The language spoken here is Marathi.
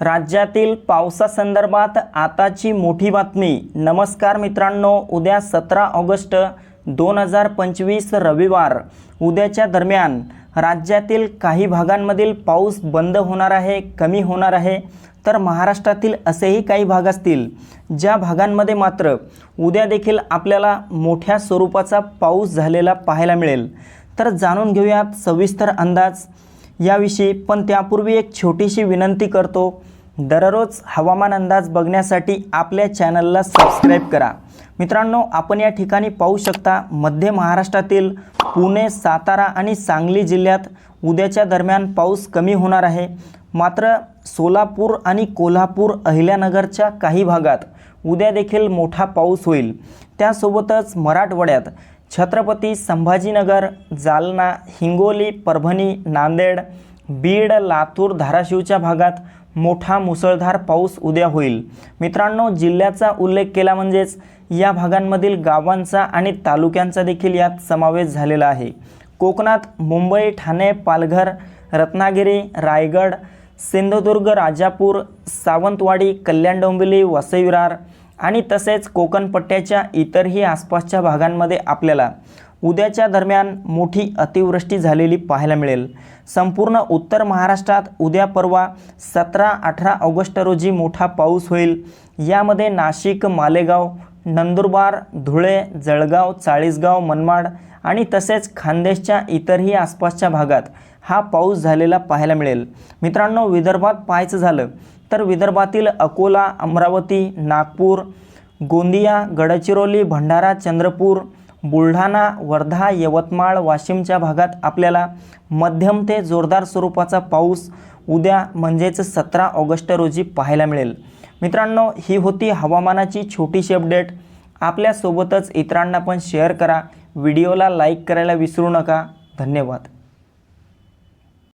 राज्यातील पावसासंदर्भात आताची मोठी बातमी. नमस्कार मित्रांनो उद्या सतरा ऑगस्ट दोन हजार पंचवीस रविवार. उद्याच्या दरम्यान राज्यातील काही भागांमधील पाऊस बंद होणार आहे कमी होणार आहे. तर महाराष्ट्रातील असेही काही भाग असतील ज्या भागांमध्ये मात्र उद्या देखील आपल्याला मोठ्या स्वरूपाचा पाऊस झालेला पाहायला मिळेल. तर जाणून घेऊयात सविस्तर अंदाज. याविषयी पण त्यापूर्वी एक छोटीशी विनंती करतो. दररोज हवामान अंदाज बघण्यासाठी आपल्या चॅनलला सबस्क्राईब करा. मित्रांनो आपण या ठिकाणी पाहू शकता मध्य महाराष्ट्रातील पुणे सातारा आणि सांगली जिल्ह्यात उद्याच्या दरम्यान पाऊस कमी होणार आहे. मात्र सोलापूर आणि कोल्हापूर अहिल्यानगरच्या काही भागात उद्या देखील मोठा पाऊस होईल. त्यासोबतच मराठवाड्यात छत्रपती संभाजीनगर जालना हिंगोली परभणी नांदेड बीड लातूर धाराशिवच्या भागात मोठा मुसळधार पाऊस उद्या होईल. मित्रांनो जिल्ह्याचा उल्लेख केला म्हणजेच या भागांमधील गावांचा आणि तालुक्यांचा देखील यात समावेश झालेला आहे. कोकणात मुंबई ठाणे पालघर रत्नागिरी रायगड सिंधुदुर्ग राजापूर सावंतवाडी कल्याण डोंबिवली वसईविरार विरार आणि तसेच कोकण पट्ट्याच्या इतरही आसपासच्या भागांमध्ये आपल्याला उद्याच्या दरम्यान मोठी अतिवृष्टी झालेली पाहायला मिळेल. संपूर्ण उत्तर महाराष्ट्रात उद्या परवा सतरा अठरा ऑगस्ट रोजी मोठा पाऊस होईल. यामध्ये नाशिक मालेगाव नंदुरबार धुळे जळगाव चाळीसगाव मनमाड आणि तसेच खानदेशच्या इतरही आसपासच्या भागात हा पाऊस झालेला पाहायला मिळेल. मित्रांनो विदर्भात पाहायचं झालं तर विदर्भातील अकोला अमरावती नागपूर गोंदिया गडचिरोली भंडारा चंद्रपूर बुलढाणा वर्धा यवतमाळ वाशिमच्या भागात आपल्याला मध्यम ते जोरदार स्वरूपाचा पाऊस उद्या म्हणजेच सतरा ऑगस्ट रोजी पाहायला मिळेल. मित्रांनो ही होती हवामानाची छोटीशी अपडेट. आपल्यासोबतच इतरांना पण शेअर करा. व्हिडिओला लाईक करायला विसरू नका. धन्यवाद.